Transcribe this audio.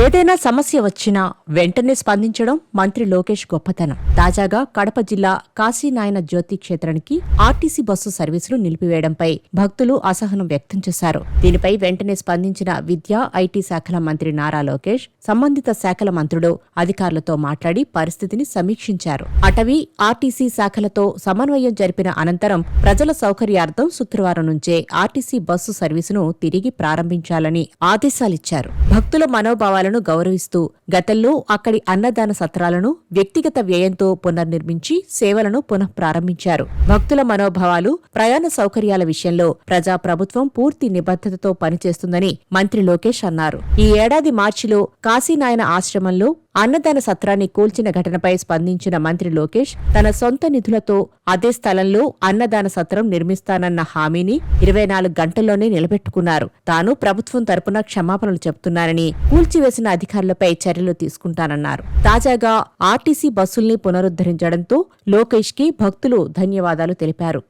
ఏదైనా సమస్య వచ్చినా వెంటనే స్పందించడం మంత్రి లోకేష్ గొప్పతనం. తాజాగా కడప జిల్లా కాశీనాయన జ్యోతి క్షేత్రానికి ఆర్టీసీ బస్సు సర్వీసులు నిలిపివేయడంపై భక్తులు అసహనం వ్యక్తం చేశారు. దీనిపై వెంటనే స్పందించిన విద్యా ఐటీ శాఖల మంత్రి నారా లోకేష్ సంబంధిత శాఖల మంత్రుడు అధికారులతో మాట్లాడి పరిస్థితిని సమీక్షించారు. అటవీ ఆర్టీసీ శాఖలతో సమన్వయం జరిపిన అనంతరం ప్రజల సౌకర్యార్థం శుక్రవారం నుంచే ఆర్టీసీ బస్సు సర్వీసును తిరిగి ప్రారంభించాలని ఆదేశాలిచ్చారు. భక్తుల కుటుంబాలను గౌరవిస్తూ గతంలో అక్కడి అన్నదాన సత్రాలను వ్యక్తిగత వ్యయంతో పునర్నిర్మించి సేవలను పునః ప్రారంభించారు. భక్తుల మనోభావాలు ప్రయాణ సౌకర్యాల విషయంలో ప్రజా ప్రభుత్వం పూర్తి నిబద్ధతతో పనిచేస్తుందని మంత్రి లోకేష్ అన్నారు. ఈ ఏడాది మార్చిలో కాశీనాయన ఆశ్రమంలో అన్నదాన సత్రాన్ని కూల్చిన ఘటనపై స్పందించిన మంత్రి లోకేష్ తన సొంత నిధులతో అదే స్థలంలో అన్నదాన సత్రం నిర్మిస్తానన్న హామీని ఇరవై నాలుగు గంటల్లోనే నిలబెట్టుకున్నారు. తాను ప్రభుత్వం తరపున క్షమాపణలు చెబుతున్నానని కూల్చివేసిన అధికారులపై చర్యలు తీసుకుంటానన్నారు. తాజాగా ఆర్టీసీ బస్సుల్ని పునరుద్ధరించడంతో లోకేష్కి భక్తులు ధన్యవాదాలు తెలిపారు.